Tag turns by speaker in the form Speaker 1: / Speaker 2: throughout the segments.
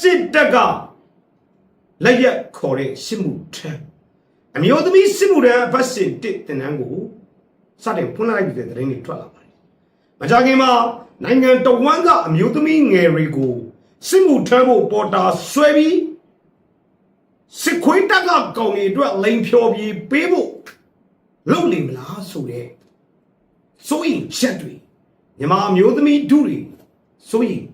Speaker 1: စစ်တပ်ကလက်ရက်ခေါ်တဲ့စစ်မှုထမ်းအမျိုးသမီးစစ်မှုထမ်းဘတ်စစ်တစ်တင်နန်းကိုစတင်ဖွင့်လိုက်တဲ့တဲ့သတင်းတွေထွက်လာပါတယ်။မကြခင်မှာနိုင်ငံတော်ဝန်ကအမျိုးသမီးငယ်တွေကိုစစ်မှုထမ်းဖို့ပေါ်တာဆွဲပြီးစစ်ခွေးတပ်ကကောင်တွေအတွက်လိန်ဖြော်ပြီးပေးဖို့လုပ်နေမလားဆိုတဲ့စိုးရင်ချက်တွေမြန်မာအမျိုးသမီးဒုတွေစိုးရင်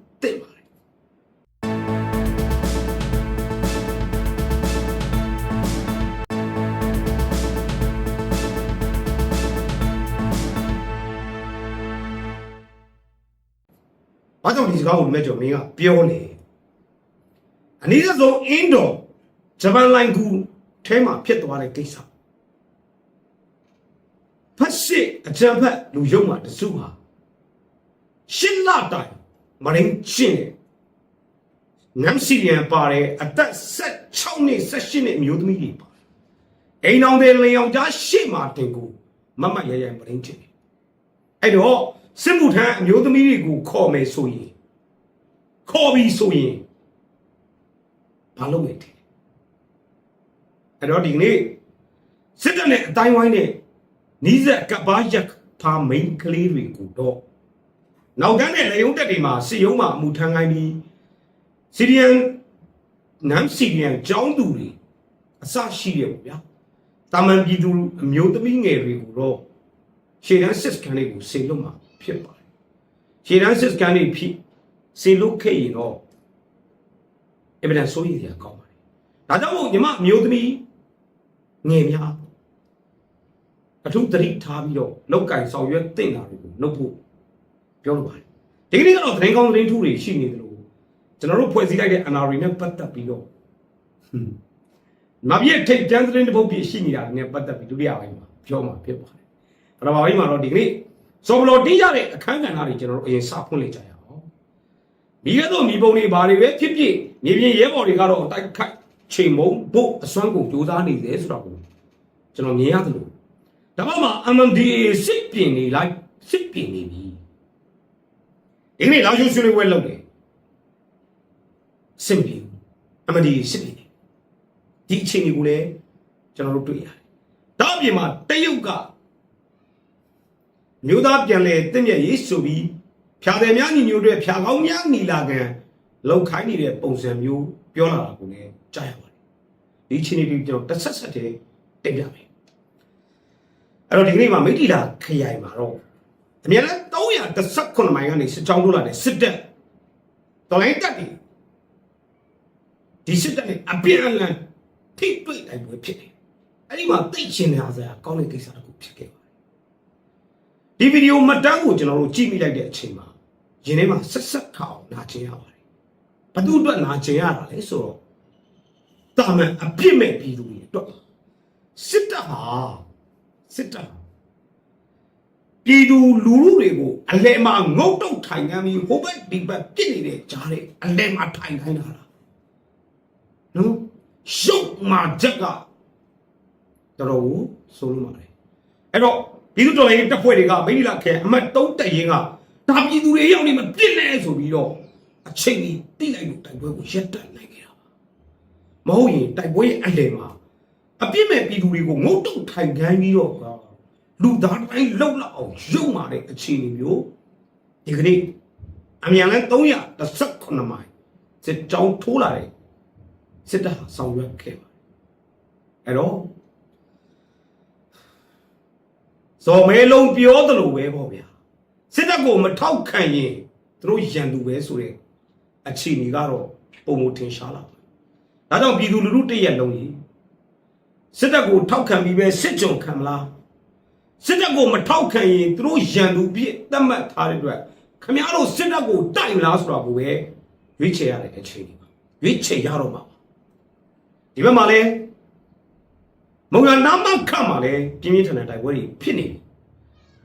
Speaker 1: ဘာကြောင့်ဒီစကားကိုဒီမဲ့ကျော်မင်းကပြောလဲ။အနည်းဆုံးအင်းတော်ဂျပန်လိုင်းကူထဲမှာဖြစ်သွားတဲ့ကိစ္စ။ဖတ်ရှိအကြံဖတ်လူယုံမှာတစုဟာရှင်းလာတိုင်မရင်းချင်းနမ်စီရန်ပါတဲ့အသက်16နှစ်18နှစ်အမျိုးသမီးတွေပါ။အိမ်အောင်တဲ့လေအောင်ကြားရှေ့မှာတင်ကိုမမတ်ရရမရင်းချင်းတယ်။အဲ့တော့ စစ်မှုထမ်းအမျိုးသမီးတွေကိုခေါ်မယ်ဆိုရင်ခေါ်ပြီးဆိုရင်ဘာလုပ်မယ်တဲ့အဲ့တော့ဒီကနေ့စစ်တပ်နဲ့အတိုင်းဝိုင်းနဲ့နီးစပ်ကပ်ပါရက်ဖာမိန်ကလေးတွေကိုတော့နောက်ကန်းတဲ့လေယုံတက်တွေမှာစီယုံမှာအမှုထမ်းခိုင်းပြီးစီရီယန်နမ်စီရီယန်ကျောင်းသူတွေအစရှိရပေါ့ဗျာတာမန်ပြည်သူအမျိုးသမီးငယ်တွေကိုတော့ရှေ့တန်းစစ်စကန်တွေကိုဆေလွတ်မှာ ဖြစ်ပါတယ်ရှေ့တန်းစစ်စကန်တွေဖြစ်ဆေလွတ်ခဲ့ရင်တော့အင်မတန်စိုးရိမ်စရာကောင်းပါတယ်ဒါကြောင့်မို့ညီမအမျိုးသမီးငယ်များအထူးသတိထားပြီးတော့လောက်ကင်ဆောင်ရွက်တင်တာတွေကိုလုပ်ဖို့ပြောလိုပါတယ်ဒီကနေ့ကတော့သတင်းကောင်းသတင်းထူးတွေရှိနေတယ်လို့ကျွန်တော်တို့ဖွဲ့စည်းလိုက်တဲ့ NRA နဲ့ပတ်သက်ပြီးတော့ဟွန်းမပြည့်ထိတ်တန်းသတင်းတစ်ပုဒ်ပြရှိနေတာနဲ့ပတ်သက်ပြီးဒုတိယပိုင်းမှာပြောမှာဖြစ်ပါတယ်ပထမပိုင်းမှာတော့ဒီကနေ့ စောဘလော်တီးရတဲ့အခန်းကဏ္ဍတွေကျွန်တော်တို့အရင်စဖွင့်လိုက်ကြရအောင်မိရတော့မိဘုံတွေဘာတွေပဲဖြစ်ဖြစ်မြေပြင်ရဲဘော်တွေကတော့တိုက်ခိုက်ချိန်မုံဖို့အစွမ်းကုန်ကြိုးစားနေတယ်ဆိုတော့ကျွန်တော်မြင်ရတယ်လို့ဒါမှမဟုတ် MMDA စစ်ပြင်နေလိုက်စစ်ပြင်နေပြီဒီကနေ့လာရှုဆွေးနွေးပွဲလုပ်တယ်စင်ပြီ MMDA စစ်ပြင်နေဒီအချိန်တွေကိုလည်းကျွန်တော်တို့တွေ့ရတယ်ဒါအပြင်မှာတရုတ်က မြို့သားပြန်လဲတင့်မြတ်ရေးဆိုပြီးဖြာတယ်များညီညွတ်တဲ့ဖြာကောင်းများနီလာကန်လောက်ခိုင်းနေတဲ့ပုံစံမျိုးပြောလာတာကိုလည်းကြားရပါတယ်ဒီချင်းတွေကျွန်တော်တစ်ဆက်ဆက်တည်းတင်ပြမယ်အဲ့တော့ဒီကနေ့မှာမိတီလာခရိုင်မှာတော့အများနဲ့319မိုင်ကနေစစ်ကြောင်းထိုးလာတဲ့စစ်တပ်တော်လိုင်းတက်တယ်ဒီစစ်တပ်နဲ့အပြန်အလှန်ထိတွေ့တိုင်းပဲဖြစ်တယ်အဲ့ဒီမှာသိချင်တဲ့အားစရာကောင်းတဲ့ကိစ္စတစ်ခုဖြစ်ခဲ့ပါတယ် ဒီဗီဒီယိုမှတ်တမ်းကိုကျွန်တော်တို့ကြည့်မိလိုက်တဲ့အချိန်မှာရင်ထဲမှာဆက်ဆက်ခအောင်နာကျင်ရပါတယ်။ဘသူအတွက်နာကျင်ရတာလဲဆိုတော့တာမန်အပြစ်မဲ့ပြည်သူတွေအတွက်စစ်တပ်ဟာစစ်တပ်ဟာပြည်သူလူလူတွေကိုအလဲမှာငုတ်တုတ်ထိုင်ခံပြီးဟိုဘက်ဒီဘက်ပြစ်နေတဲ့ကြားတဲ့အလဲမှာထိုင်ခိုင်းတာလားနော်ရှုပ်မှာချက်ကတော်တော်ကိုဆိုလို့ပါတယ်အဲ့တော့ ပြည်သူတော်ရေးတပ်ဖွဲ့တွေကမိနိလာခဲအမတ်တုံးတက်ရင်ကဒါပြည်သူတွေရောက်နေမှပြစ်လဲဆိုပြီးတော့အချိန်ကြီးတိလိုက်လို့တိုက်ပွဲကိုရပ်တန့်နိုင်ခဲ့တာပါမဟုတ်ရင်တိုက်ပွဲရဲ့အလယ်မှာအပြစ်မဲ့ပြည်သူတွေကိုငုတ်တုတ်ထိုင်ခိုင်းပြီးတော့လူသားတိုင်းလှုပ်လောက်အောင်ရုံမာတဲ့အခြေအနေမျိုးဒီကနေ့အမြန်လန်း319မိုင်စစ်ကြောင်းထိုးလာတဲ့စစ်တပ်ဟာဆောင်ရွက်ခဲ့ပါတယ်အဲ့တော့ ဇော်မဲလုံးပြောသလိုပဲပေါ့ဗျာစစ်တပ်ကိုမထောက်ခံရင်သူတို့ရန်သူပဲဆိုတဲ့အခြေအနေကတော့ပုံမထင်ရှားလာပါဒါကြောင့်ပြည်သူလူထုတရက်လုံးကြီးစစ်တပ်ကိုထောက်ခံပြီးပဲစစ်ကြုံခံမလားစစ်တပ်ကိုမထောက်ခံရင်သူတို့ရန်သူပြည့်သတ်မှတ်ထားတဲ့အတွက်ခမရတို့စစ်တပ်ကိုတိုက်မလားဆိုတာကိုပဲရွေးချယ်ရတဲ့အခြေအနေပါရွေးချယ်ရတော့မှာပါဒီဘက်မှာလဲ မုံရနာမခတ်မှာလဲပြင်းပြင်းထန်ထန်တိုက်ပွဲတွေဖြစ်နေပြီ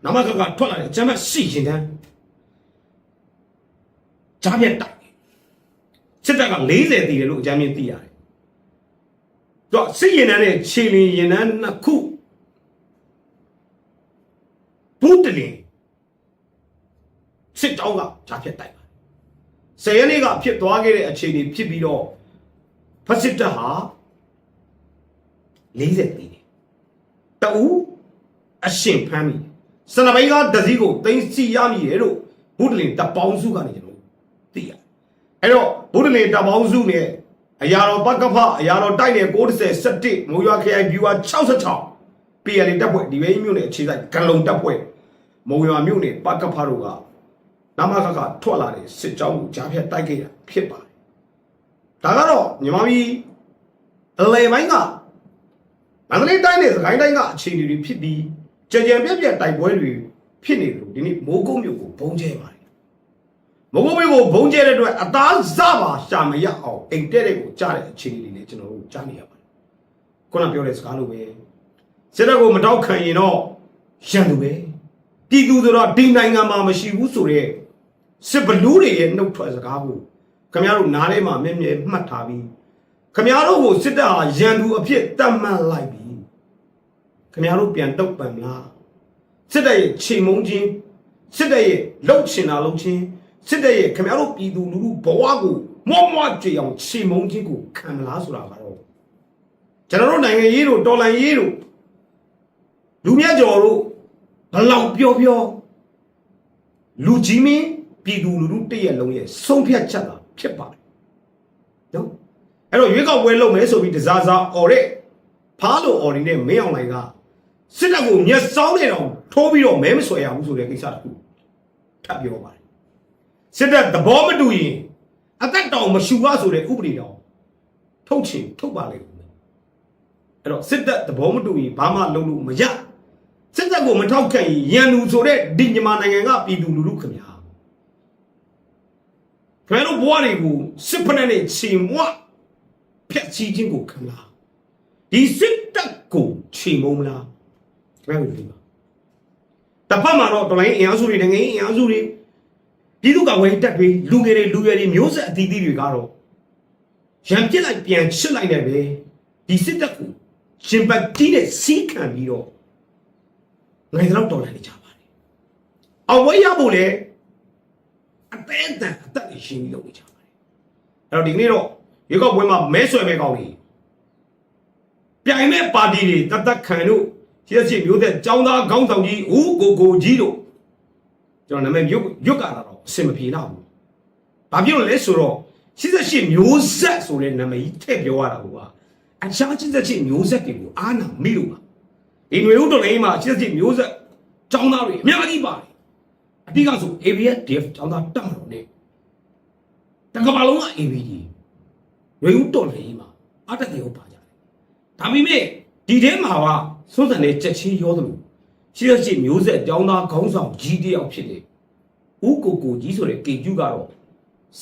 Speaker 1: နာမခတ်ကထွက်လာတဲ့ဂျမ်းမတ်စီရင်တန်းကြားပြတ်တိုက်တယ်စစ်တပ်က40တည်တယ်လို့အကြမ်းမြင်သိရတယ်တော့စစ်ရင်တန်းနဲ့ခြေလင်ရင်တန်းနှစ်ခုဘူးတလင်စစ်တောင်းကကြားပြတ်တိုက်ပါဆယ်ရက်နေ့ကဖြစ်သွားခဲ့တဲ့အခြေအနေဖြစ်ပြီးတော့ဖက်စစ်တပ်ဟာ 40ปีတယ်တူအရှင်ဖမ်းမိစနဘိုင်းကဒစီကိုတင်စီရမိတယ်လို့ဘုဒ္ဓလင်တပ်ပေါင်းစုကနေကျွန်တော်သိရအဲ့တော့ဘုဒ္ဓလင်တပ်ပေါင်းစုနဲ့အရာတော်ပကဖအရာတော်တိုက်နယ်90 17မိုးရွာခရိုင်ဗျူဟာ66 PLA တပ်ဖွဲ့ဒီဘေးမြို့နယ်အခြေစိုက်ကလုံတပ်ဖွဲ့မုံရွာမြို့နယ်ပကဖတို့ကနမခကထွက်လာတဲ့စစ်ကြောင်းကိုကြားဖြတ်တိုက်ခဲ့တာဖြစ်ပါတယ်ဒါကတော့မြန်မာပြည်အလဲပိုင်းက မန္တလေးတိုင်းနဲ့စကိုင်းတိုင်းကအခြေအနေတွေဖြစ်ပြီးကြံကြံပြက်ပြက်တိုက်ပွဲတွေဖြစ်နေတယ်လို့ဒီနေ့မိုးကုတ်မြို့ကိုဘုံကျဲပါတယ်မိုးကုတ်မြို့ကိုဘုံကျဲတဲ့အတွက်အသားစပါရှာမရအောင်အိမ်တဲ့တဲ့ကိုကြားတဲ့အခြေအနေတွေနဲ့ကျွန်တော်တို့ကြားနေရပါတယ်ခုနပြောတဲ့စကားလိုပဲစစ်တပ်ကိုမတောက်ခံရင်တော့ရန်သူပဲပြည်သူဆိုတော့ဒီနိုင်ငံမှာမရှိဘူးဆိုတော့စစ်ဘလူးတွေရဲ့နှုတ်ထွက်စကားကိုခင်ဗျားတို့နားထဲမှာမြဲမြဲမှတ်ထားပြီးခင်ဗျားတို့ကိုစစ်တပ်ဟာရန်သူအဖြစ်တတ်မှတ်လိုက်ပြီ ခင်ဗျားတို့ပြန်တုတ်ပံမလားစစ်တပ်ရဲ့ချိန်မုံချင်းစစ်တပ်ရဲ့လှုပ်ချင်တာလှုပ်ချင်းစစ်တပ်ရဲ့ခင်ဗျားတို့ပြည်သူလူထုဘဝကိုမော့မော့ကြွေအောင်ချိန်မုံချင်းကိုခံမလားဆိုတာကတော့ကျွန်တော်တို့နိုင်ငံရေးတို့တော်လှန်ရေးတို့လူမြတ်ကျော်တို့ဘလောက်ပြောပြောလူကြီးမင်းပြည်သူလူထုတည့်ရက်လုံးရဲ့ဆုံးဖြတ်ချက်တာဖြစ်ပါတယ်နော်အဲ့တော့ရွေးကောက်ပွဲလုပ်မယ်ဆိုပြီးတစားစားអော်တဲ့ဖားလို့អော်နေတဲ့မင်းအောင်လှိုင်က စစ်တပ်ကိုမျက်စောင်းနေတော့ထိုးပြီးတော့မဲမဆွဲရဘူးဆိုတဲ့ကိစ္စတခုထပ်ပြောပါတယ်စစ်တပ်သဘောမတူရင်အသက်တောင်မရှူရဆိုတဲ့ဥပဒေတော်ထုတ်ချင်ထုတ်ပါလိမ့်မယ်အဲ့တော့စစ်တပ်သဘောမတူရင်ဘာမှလုပ်လို့မရစစ်တပ်ကိုမထောက်ခံရင်ရန်သူဆိုတဲ့ဒီမြန်မာနိုင်ငံကပြည်သူလူထုခင်ဗျာခင်ဗျားတို့ဘဝတွေကိုစစ်ဖက်နဲ့ချိန်မွဖျက်ဆီးခြင်းကိုခံလားဒီစစ်တပ်ကိုချိန်မုံမလား ခင်ဗျားတို့ဒီမှာတစ်ဖက်မှာတော့တော်လိုင်းအင်အားစုတွေနိုင်ငံရေးအင်အားစုတွေပြည်သူ့ကာကွယ်ရေးတပ်တွေလူငယ်တွေလူရွယ်တွေမျိုးဆက်အသီးသီးတွေကတော့ရံပြစ်လိုက်ပြန်ချစ်လိုက်တယ်ပဲဒီစစ်တပ်ကိုရှင်ပတ်တီးနဲ့စီးခံပြီးတော့နိုင်တော့တော်လာနေကြပါတယ်အဝေးရဖို့လေအသေးအတန်အသက်တွေရှင်းပြီးလုပ်နေကြပါတယ်အဲ့တော့ဒီနေ့တော့ရေကောက်ပွဲမှာမဲဆွယ်မဲကောင်းကြီးပြိုင်မဲ့ပါတီတွေတတ်တတ်ခံတို့ ရှင်းရှင်းမျိုးသက်ចောင်းသားခေါင်းဆောင်ကြီးဦးကိုကိုကြီးတို့ကျွန်တော်နာမည်ရွတ်ရွတ်ကြတာတော့အစင်မပြေတော့ဘူးဘာဖြစ်လို့လဲဆိုတော့88မျိုးဆက်ဆိုတဲ့နာမည်ကြီးထည့်ပြောရတာကအချား88မျိုးဆက်တွေကိုအာနာမိလို့ပါဒီຫນွေဦးတော်လိုင်းမှာ88မျိုးဆက်ចောင်းသားတွေအများကြီးပါတယ်အတိကဆို ABSDF ចောင်းသားတက်မလို့ねတကဘာလုံးက ABD ຫນွေဦးတော်လိုင်းမှာအတက်တယ်ဟုတ်ပါကြတယ်ဒါပေမဲ့ဒီထဲမှာက စိုးစံနဲ့ချက်ချင်းရောသလို88မျိုးဆက်ចောင်းသားခေါင်းဆောင်ကြီးတယောက်ဖြစ်တယ်ဦးကိုကိုကြီးဆိုတဲ့ကေကျူကတော့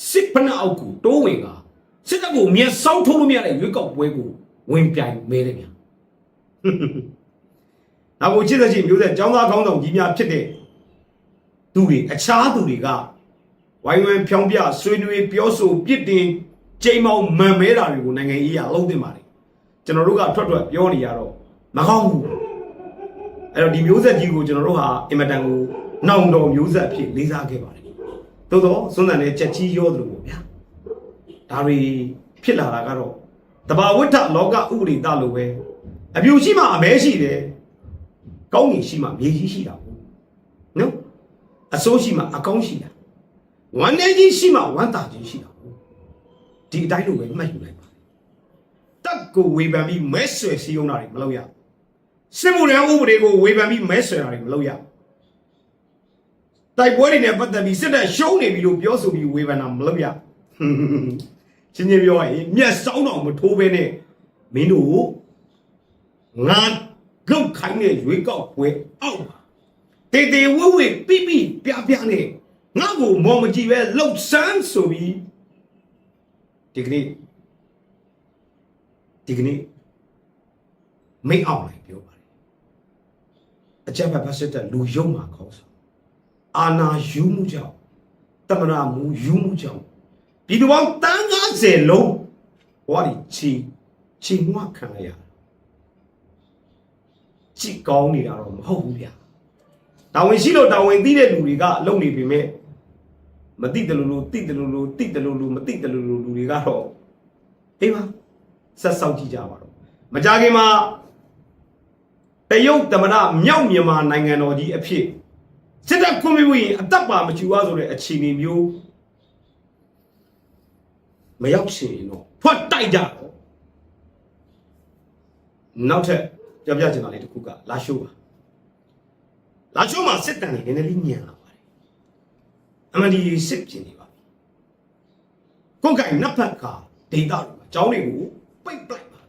Speaker 1: စစ်ဖက်အောက်ကိုတိုးဝင်ကစစ်တပ်ကိုမျက်စောင်းထိုးလို့မရတဲ့ရွေးကောက်ပွဲကိုဝင်ပြိုင်မဲတယ်ဗျာနောက်ကိုချစ်တဲ့ချင်းမျိုးဆက်ចောင်းသားခေါင်းဆောင်ကြီးများဖြစ်တဲ့သူတွေအခြားသူတွေကဝိုင်းဝန်းဖြောင်းပြဆွေးနွေးပြောဆိုပြစ်တင်ချိန်မောင်မန်မဲတာတွေကိုနိုင်ငံရေးအလုံးတင်ပါတယ်ကျွန်တော်တို့ကထွက်ထွက်ပြောနေရတော့ မကောင်းဘူးအဲ့တော့ဒီမျိုးဆက်ကြီးကိုကျွန်တော်တို့ဟာအင်မတန်ကိုနောင်တော်မျိုးဆက်အဖြစ်လေးစားခဲ့ပါတယ်သို့တော့စွန်းစံနဲ့ချက်ကြီးရောသလိုပေါ့ဗျာဒါတွေဖြစ်လာတာကတော့တဘာဝိတ္ထလောကဥပဒေတလိုပဲအပြူရှိမှအမဲရှိတယ်ကောင်းကြီးရှိမှမြေကြီးရှိတာပေါ့နော်အဆိုးရှိမှအကောင်းရှိတာဝမ်းနေကြီးရှိမှဝမ်းသာကြီးရှိတာပေါ့ဒီအတိုင်းလိုပဲမှတ်ယူလိုက်ပါတက်ကိုဝေဖန်ပြီးမဲဆွယ်စီးုံတာတွေမလုပ်ရ စစ်မှုရန်ဥပဒေကိုဝေဖန်ပြီးမဲဆွယ်တာတွေမလုပ်ရတိုက်ပွဲတွေနဲ့ပတ်သက်ပြီးစစ်တပ်ရှုံးနေပြီလို့ပြောဆိုပြီးဝေဖန်တာမလုပ်ရချင်းချင်းပြောရင်မျက်စောင်းတော်မထိုးဘဲနဲ့မင်းတို့ငါလုတ်ခိုင်းတဲ့ရွေးကောက်ပွဲအောက်ပါတေတေဝဝပြပြပြပြနဲ့ငါ့ကိုမော်မကြည့်ပဲလှုပ်ဆန်းဆိုပြီးဒီကနေ့ဒီကနေ့မိတ်အောင်လိုက်ပြောပါတယ် အကြမ်းဖက်ဖက်စစ်တပ်လူယုံမှာခေါင်းဆောင်အာနာယူမှုကြောင့်တမနာမှုယူမှုကြောင့်ဒီတပေါင်းတန်း90လုံးဟောဒီချီချီမွခံရရကြည့်ကောင်းနေတာတော့မဟုတ်ဘူးဗျာတာဝန်ရှိလို့တာဝန်သိတဲ့လူတွေကလုံနေပြီမဲ့မသိတယ်လို့လို့သိတယ်လို့လို့သိတယ်လို့လို့မသိတယ်လို့လို့လူတွေကတော့အေးပါဆက်ဆောက်ကြည့်ကြပါတော့မကြခင်မှာ တရုတ်သမ္မတမြောက်မြန်မာနိုင်ငံတော်ကြီးအဖြစ်စစ်တပ်ခွင့်ပြုရင်အသက်ပါမချူရဆိုတဲ့အခြေအနေမျိုးမရောက်ချင်ရင်တော့ဖွက်တိုက်ကြတော့နောက်ထပ်ပြောပြချင်တာလေးတစ်ခုကလာရှိုးပါလာရှိုးမှာစစ်တမ်းတွေနည်းနည်းလေးညံလာပါတယ်အမှန်ဒီစစ်ပြင်နေပါပြီကိုယ်ကနပ်ဖက်ကဒေတာတွေမှာကျောင်းတွေကိုပိတ်ပလိုက်ပါ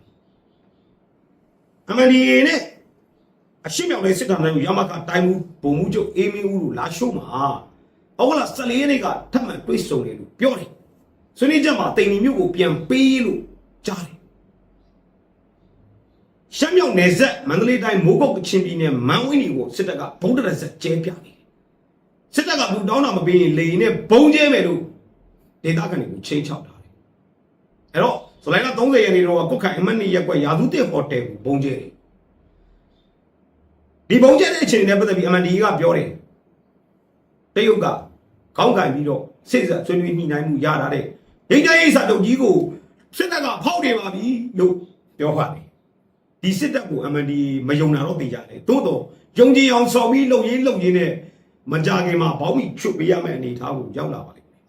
Speaker 1: အမှန်ဒီနဲ့ အရှိမြောက်လေးစစ်တမ်းတွေကိုရမကတိုင်းမှုပုံမှုချုပ်အေးမင်းဦးတို့လာရှိုးမှာအောက်ကလာ14ရက်နေ့ကထပ်မံတွေးဆုံတယ်လို့ပြောတယ်ဆွေးနွေးချက်မှာတိန်နီမျိုးကိုပြန်ပေးလို့ကြားတယ်ရှမ်းမြောက်နယ်ဆက်မန္တလေးတိုင်းမိုးကုတ်ကချင်ပြည်နယ်မန်ဝင်းကြီးကိုစစ်တပ်ကဘုံတရဆက်ကျဲပြနေတယ်စစ်တပ်ကဘူးတောင်းတာမပေးရင်လေရင်နဲ့ဘုံကျဲမယ်လို့ဒေတာကနေကိုချိန်ချောက်တာတယ်အဲ့တော့ဇူလိုင်လ30ရက်နေ့တော့ကုတ်ခိုင်အမတ်နီရက်ကွက်ရာသူတစ်ဟိုတယ်ကိုဘုံကျဲတယ် ဒီဘုံကျဲတဲ့အချိန်နဲ့ပတ်သက်ပြီး MND ကပြောတယ်တရုတ်ကခေါင်းကင်ပြီးတော့စစ်ဆက်ဆွေးနွေးညှိနှိုင်းမှုရတာတဲ့ဒိတ်တိုင်းစာတုပ်ကြီးကိုစစ်တပ်ကဖောက်နေပါပြီလို့ပြောပါတယ်ဒီစစ်တပ်ကို MND မယုံတာတော့သိကြတယ်သို့တော့ယုံကြည်အောင်ဆော်ပြီးလှုပ်ရင်းလှုပ်ရင်းနဲ့မကြခင်မှာဘောင်းမီချွတ်ပေးရမယ့်အနေအထားကိုရောက်လာပါလိမ့်မယ်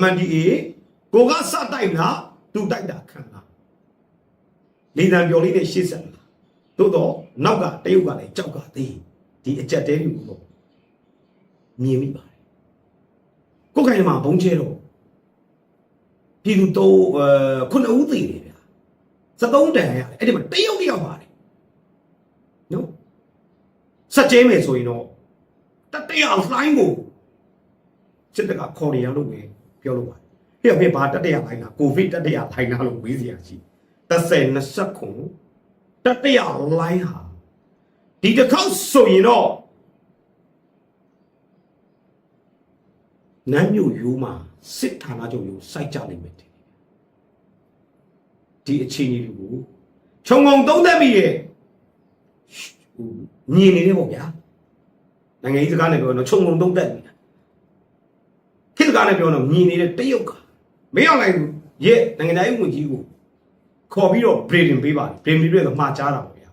Speaker 1: MNDA ကိုကစတိုက်လားသူတိုက်တာခံလားလေတံပြော်လေးနဲ့ရှေ့ဆက်လားသို့တော့ နောက်ကတရုတ်ကလည်းကြောက်ကသေးဒီအကြက်တဲတွေကိုတော့မြင်မိပါတယ်ကိုယ်ခိုင်မှာဘုံကျဲတော့ပြည်သူတော့အဲခုနှစ်ဦးသေးတယ်ဗျာ73တန်ရတယ်အဲ့ဒီမှာတရုတ်တယောက်ပါတယ်နော်စက်ကျဲမယ်ဆိုရင်တော့တတရလှိုင်းကိုစစ်တပ်ကခေါ်နေရလို့ပဲပြောလို့ပါတယ်ဟဲ့ဖေဘာတတရလှိုင်းလားကိုဗစ်တတရလှိုင်းလားလို့မေးစရာရှိ30 20ခုတတရလှိုင်းဟာ ဒီတစ်ခေါက်ဆိုရင်တော့နမ်းမြို့ယူမှာစစ်ဌာနချုပ်ယူစိုက်ကြနိုင်မယ်တဲ့ဒီအခြေအနေတွေကိုခြုံငုံသုံးသပ်မိရဲ့ဟိုမြင်နေတယ်ပေါ့ဗျာနိုင်ငံရေးစကားနဲ့ပြောတော့ခြုံငုံသုံးသပ်နေတာခေတ်စကားနဲ့ပြောတော့မြင်နေတဲ့တရုတ်ကမင်းအောင်လိုက်ရဲ့နိုင်ငံသားရေးဝန်ကြီးကိုခေါ်ပြီးတော့ breeding ပေးပါတယ် breeding ပြီးတော့မှာကြားတာပေါ့ဗျာ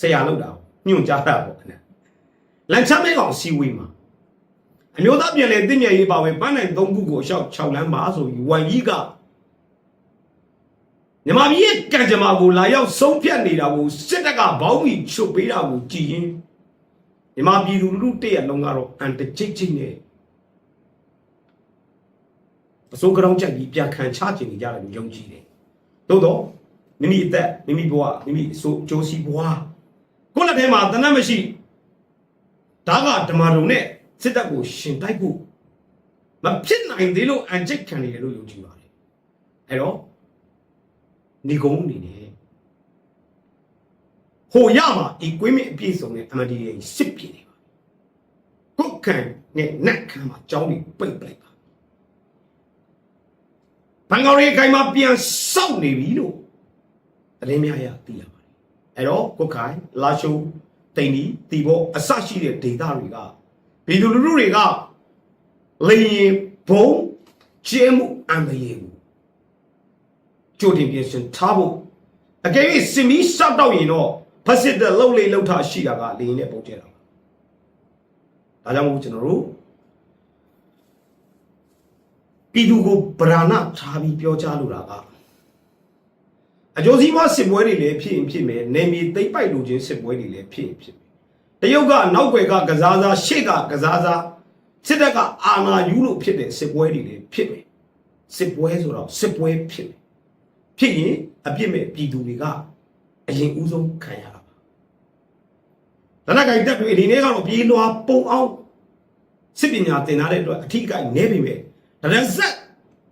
Speaker 1: ဆရာလောက်တာ ညွန့်ကြားတာပေါ့ခင်ဗျလန်ချမ်းမဲကောင်စီဝေးမှာအမျိုးသားပြည်လဲတင့်မြတ်ရေးပါဝင်ပန်းနိုင်၃ခုကိုရှောက်6လမ်းပါဆိုပြီးဝန်ကြီးကမြမကြီးရဲ့ကံကြမ္မာကိုလာရောက်ဆုံးဖြတ်နေတာကိုစစ်တပ်ကဘောင်းမီချုပ်ပေးတာကိုကြည်ရင်မြမပြည်သူလူထုတည့်ရလုံးကတော့အန်တကြိတ်ကြိတ်နဲ့အစိုးကြောင်းချက်ကြီးပြန်ခံချခြင်းနေကြတယ်လို့ယုံကြည်တယ်။သို့တော့မိမိအသက်မိမိဘဝမိမိအစိုးကြိုးစီဘဝ ကိုယ့်လက်ထဲမှာတနတ်မရှိဒါကဓမ္မတုံနဲ့စစ်တပ်ကိုရှင်တိုက်ဖို့မဖြစ်နိုင်သေးလို့အန်ကျက်ခံနေတယ်လို့ယုံကြည်ပါတယ်။အဲ့တော့နေကုန်းအနေနဲ့ဟိုရမှာဒီကွင်းမြင့်အပြည့်စုံတဲ့ MDA စစ်ပြည်နေပါကုတ်ခံနဲ့နက်ခံမှာကြောင်းပြီးပိတ်ပလိုက်ပါဘန်ကောက်ရေးခိုင်မှာပြန်စောက်နေပြီလို့အလင်းများရသိရပါတယ် အဲ့တော့ကုတ်ခိုင်လာရှုတိန်ဒီတီဘောအစရှိတဲ့ဒေတာတွေကဘီလူလူတွေကလေရင်ဘုံကျဲမှုအန္တရာယ်ကိုကြိုတင်ပြင်ဆင်ထားဖို့အကယ်၍စင်မီစောက်တော့ရင်တော့ဖက်စစ်တဲ့လှုပ်လေလှုပ်ထားရှိတာကလေရင်နဲ့ပုံကျဲတာပါဒါကြောင့်မို့ကျွန်တော်တို့ပြည်သူကိုဗราဏထားပြီးပြောကြားလိုတာက အကျိုးစီးပွားစစ်ပွဲတွေလည်းဖြစ်ရင်ဖြစ်မယ်နေမီသိမ့်ပိုက်လူချင်းစစ်ပွဲတွေလည်းဖြစ်ရင်ဖြစ်မယ်တရုတ်ကနောက်ွယ်ကကစားစားရှေ့ကကစားစားစစ်တပ်ကအာဏာယူလို့ဖြစ်တဲ့စစ်ပွဲတွေလည်းဖြစ်မယ်စစ်ပွဲဆိုတော့စစ်ပွဲဖြစ်မယ်ဖြစ်ရင်အပြစ်မဲ့ပြည်သူတွေကအရင်ဦးဆုံးခံရတာပါ။ဒါနကိုင်တက်တွေအနေနဲ့ကတော့ပြေးလွှာပုံအောင်စစ်ပညာသင်ထားတဲ့အတွက်အထီးကိုင်နေပြီပဲ။ဒါနဲ့ဆက်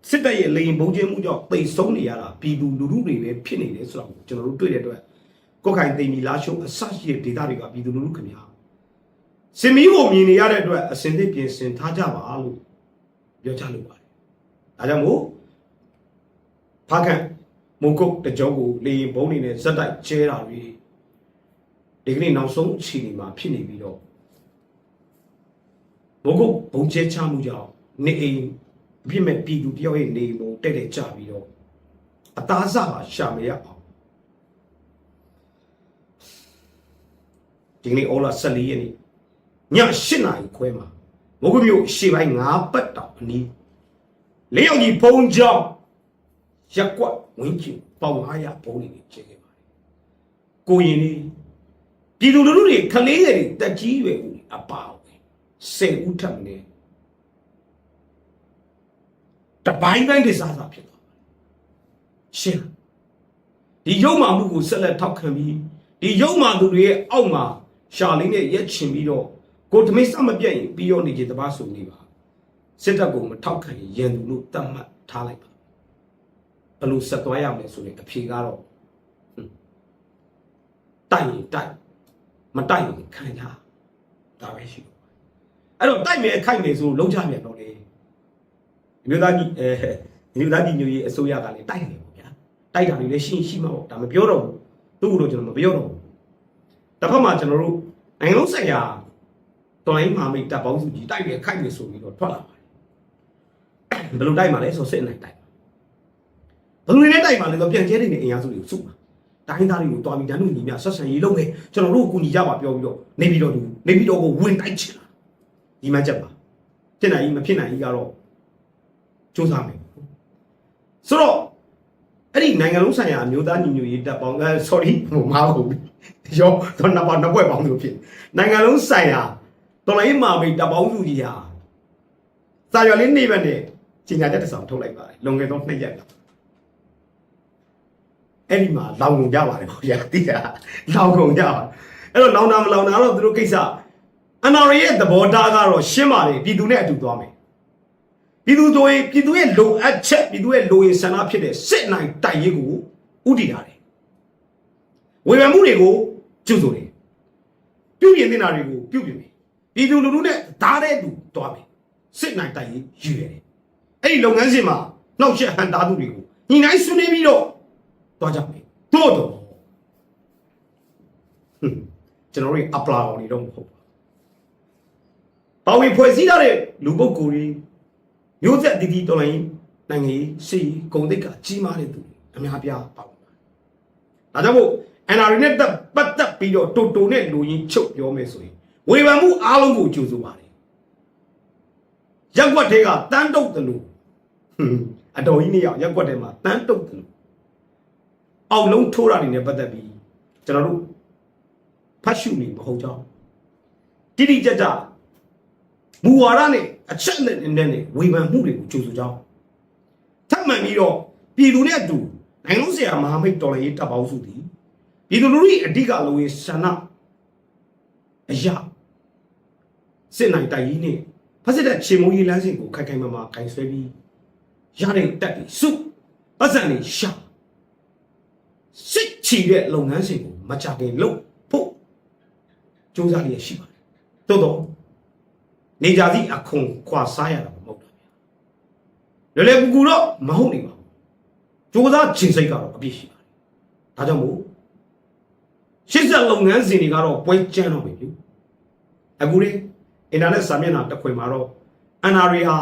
Speaker 1: စစ်တပ်ရဲ့လေရင်ပုံကျင်းမှုကြောင့်တိတ်ဆုံးနေရတာပြည်သူလူထုတွေပဲဖြစ်နေတယ်ဆိုတော့ကျွန်တော်တို့တွေ့တဲ့အတွက်ကိုယ်ခိုင်သိမီလာရှုံးအဆရှိတဲ့ဒေတာတွေကပြည်သူလူထုခင်ဗျာစင်မီကိုမြင်နေရတဲ့အတွက်အစင်သစ်ပြင်ဆင်ထားကြပါလို့ပြောချလိုပါတယ်။ဒါကြောင့်မို့ဖားခန့်မုံကုတ်တကြောကိုလေရင်ဘုံနေနဲ့ဇက်တိုက်ကျဲတာတွေဒီကနေ့နောက်ဆုံးအခြေအနေမှာဖြစ်နေပြီးတော့မုံကုတ်ဘုံကျဲချမှုကြောင့်နေအိမ် အပြစ်မဲ့ပြည်သူတယောက်ရဲ့နေပုံတဲ့တဲ့ကြပြီးတော့အသားစားပါရှာမရအောင်ဒီနေ့အော်လာ14ရက်နေ့ည8နာရီခွဲမှာမုတ်ကမျိုးရှေ့ပိုင်း9ပတ်တောင်အနီးလေးယောက်ကြီးဘုံကြောင်ရက်ကွက်ဝင်းကျင်ပေါင်900ဘုံနေကျဲခဲ့ပါတယ်ကိုရင်လေးပြည်သူလူထုတွေကလေးတွေတက်ကြီးရွယ်ဦးအပါဝင်ဆယ်ဦးထပ်နေတ ပိုင်းပိုင်းတွေစားစားဖြစ်သွားပါတယ်ရှင်းလားဒီရုပ်မာမှုကိုဆက်လက်ထောက်ခံပြီးဒီရုပ်မာသူတွေရဲ့အောက်မှာရှာလင်းနဲ့ရက်ချင်ပြီးတော့ကိုဓမိတ်စမပြတ်ရင်ပြီးရောနေကြတပါဆိုနေပါစစ်တပ်ကိုမထောက်ခံရင်ရန်သူလို့တတ်မှတ်ထားလိုက်ပါဘယ်လိုဆက်သွားရမလဲဆိုရင်အဖြေကတော့ဟွန်းတိုက်ရင်တိုက်မတိုက်ရင်ခံရဒါပဲရှိတော့အဲ့တော့တိုက်မယ်အခိုက်မယ်ဆိုလုံးချမြန်တော့လေ ဒီမျိုးသားကြီးအဲဒီမျိုးသားကြီးညိုကြီးအစိုးရကလည်းတိုက်နေပေါ့ဗျာတိုက်တာတွေလည်းရှိရှိမှာပေါ့ဒါမပြောတော့ဘူးသူ့ကိုတော့ကျွန်တော်မပြောတော့ဘူးတစ်ဖက်မှာကျွန်တော်တို့နိုင်ငံလုံးဆိုင်ရာတော်လိုင်းမာမိတ်တပ်ပေါင်းစုကြီးတိုက်မယ်ခိုက်မယ်ဆိုပြီးတော့ထွက်လာပါတယ်ဘယ်လိုတိုက်မှာလဲဆိုစစ်နိုင်တိုက်ဘယ်လိုလဲတိုက်မှာလဲဆိုပြန်ကျဲနေတဲ့အင်အားစုတွေကိုစုမှာတိုင်းသားတွေကိုတွားပြီးတန်းလူညီမြဆက်ဆံရေးလုပ်မယ်ကျွန်တော်တို့အကူညီကြပါပြောပြီးတော့နေပြီးတော့သူနေပြီးတော့ကိုဝင်တိုက်ချင်လာဒီမှချက်ပါဖြစ်နိုင်ကြီးမဖြစ်နိုင်ကြီးကတော့ စူးစမ်းမယ်ဆိုတော့အဲ့ဒီနိုင်ငံလုံးဆိုင်ရာအမျိုးသားညီညွတ်ရေးတပ်ပေါင်းအဲ sorry ဟိုမှားဟုတ်ပြီရောတော့နှစ်ပါးနှစ်ပွဲပေါင်းလို့ဖြစ်နိုင်ငံလုံးဆိုင်ရာတော်လိုင်းမာမိတ်တပ်ပေါင်းစုကြီးဟာစာရွက်လေးနေဘက်နဲ့ကြီးညာချက်တစ်စောင်ထုတ်လိုက်ပါတယ်လွန်ခဲ့သောနှစ်ရက်ကအဲ့ဒီမှာလောင်ကုန်ကြပါတယ်ပေါ့ဗျာတိတာလောင်ကုန်ကြပါအဲ့တော့လောင်တာမလောင်တာတော့သူတို့ကိစ္စအနာရရဲ့သဘောထားကတော့ရှင်းပါလေပြည်သူနဲ့အတူသွားမယ် ပြည်သူတို့ရဲ့ပြည်သူရဲ့လိုအပ်ချက်ပြည်သူရဲ့လိုရင်ဆန္ဒဖြစ်တဲ့စစ်နိုင်တိုက်ရေးကိုဥတည်တာတယ်ဝေဖန်မှုတွေကိုကျုပ်ဆိုတယ်ပြုပြင်နေတာတွေကိုပြုပြင်မယ်ပြည်သူလူထုနဲ့ဓာတ်တဲ့သူသွားမယ်စစ်နိုင်တိုက်ရေးရည်ရတယ်အဲ့ဒီလုပ်ငန်းစဉ်မှာနှောက်ရက်ဟန်တာသူတွေကိုညီနိုင်ဆွေးနွေးပြီးတော့သွားကြမယ်တို့တော့ဟွန်းကျွန်တော်တို့အပလာအောင်နေတော့မဟုတ်ပါပါဝင်ဖွဲ့စည်းထားတဲ့လူပုဂ္ဂိုလ်တွေ မျိုးဆက်တည်တည်တော်လိုင်းနိုင်ငံရေးစီဂုံတိတ်ကကြီးမားတဲ့သူတွေအများပြားပါဝင်ပါတယ်ဒါကြောင့်မို့ NRD နဲ့တက်ပတ်သက်ပြီးတော့တိုတိုနဲ့လူရင်းချုပ်ပြောမယ်ဆိုရင်ဝေဖန်မှုအားလုံးကိုကြိုဆိုပါတယ်ရက်ွက်တွေကတန်းတုတ်တယ်လို့ဟွန်းအတော်ကြီးနေရောက်ရက်ွက်တွေမှာတန်းတုတ်တယ်လို့အောက်လုံးထိုးတာတွေနဲ့ပတ်သက်ပြီးကျွန်တော်တို့ဖတ်ရှုနေမဟုတ်ကြောင်းတိတိကျကျမူဝါဒနဲ့ အချက်နဲ့နဲ့ဝေဖန်မှုတွေကိုကြိုဆိုကြောင်းထပ်မံပြီးတော့ပြည်သူနဲ့အတူနိုင်ငံလုံးဆရာမဟာမိတ်တော်လှန်ရေးတပ်ပေါင်းစုသည်ပြည်သူလူထု၏အဓိကလိုရင်ဆန္ဒအရာစစ်နိုင်တိုက်ကြီးနဲ့ဖက်စစ်တဲ့ရှင်မိုးကြီးလမ်းစဉ်ကိုခိုင်ခိုင်မာမာဂင်ဆွဲပြီးရတဲ့တက်ပြီးစုပတ်စံနေရှာစစ်ချီတဲ့လုပ်ငန်းစဉ်ကိုမကြခင်လုပ်ဖို့စူးစမ်းရရှိပါတယ်တိုးတော့ နေကြသည့်အခွန်ခွာစားရတာမဟုတ်တာဗျာလွယ်လွယ်ကူကူတော့မဟုတ်နေပါဘူးစူးစမ်းခြင်းစိတ်ကတော့အပြည့်ရှိပါတယ်ဒါကြောင့်မို့ရှစ်ဆက်လုပ်ငန်းစဉ်တွေကတော့ပွဲကျန်းတော့ပြီလေအခုလေအင်တာနက်စာမျက်နှာတစ်ခွင်မှာတော့ NRA ဟာ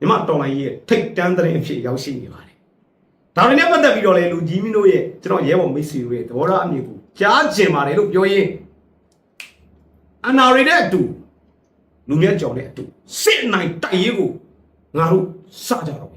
Speaker 1: မြမတော်လိုင်းရဲ့ထိတ်တန်းတဲ့အဖြစ်ရောက်ရှိနေပါတယ်ဒါတွေနဲ့ပတ်သက်ပြီးတော့လေလူကြီးမင်းတို့ရဲ့ကျွန်တော်ရဲဘော်မိတ်ဆွေတို့ရဲ့သဘောထားအမြင်ကိုကြားကျင်ပါတယ်လို့ပြောရင်း NRA နဲ့အတူ လူမြတ်ကြော်တဲ့အတူစစ်နိုင်တိုက်ရေးကိုငါတို့စကြတော့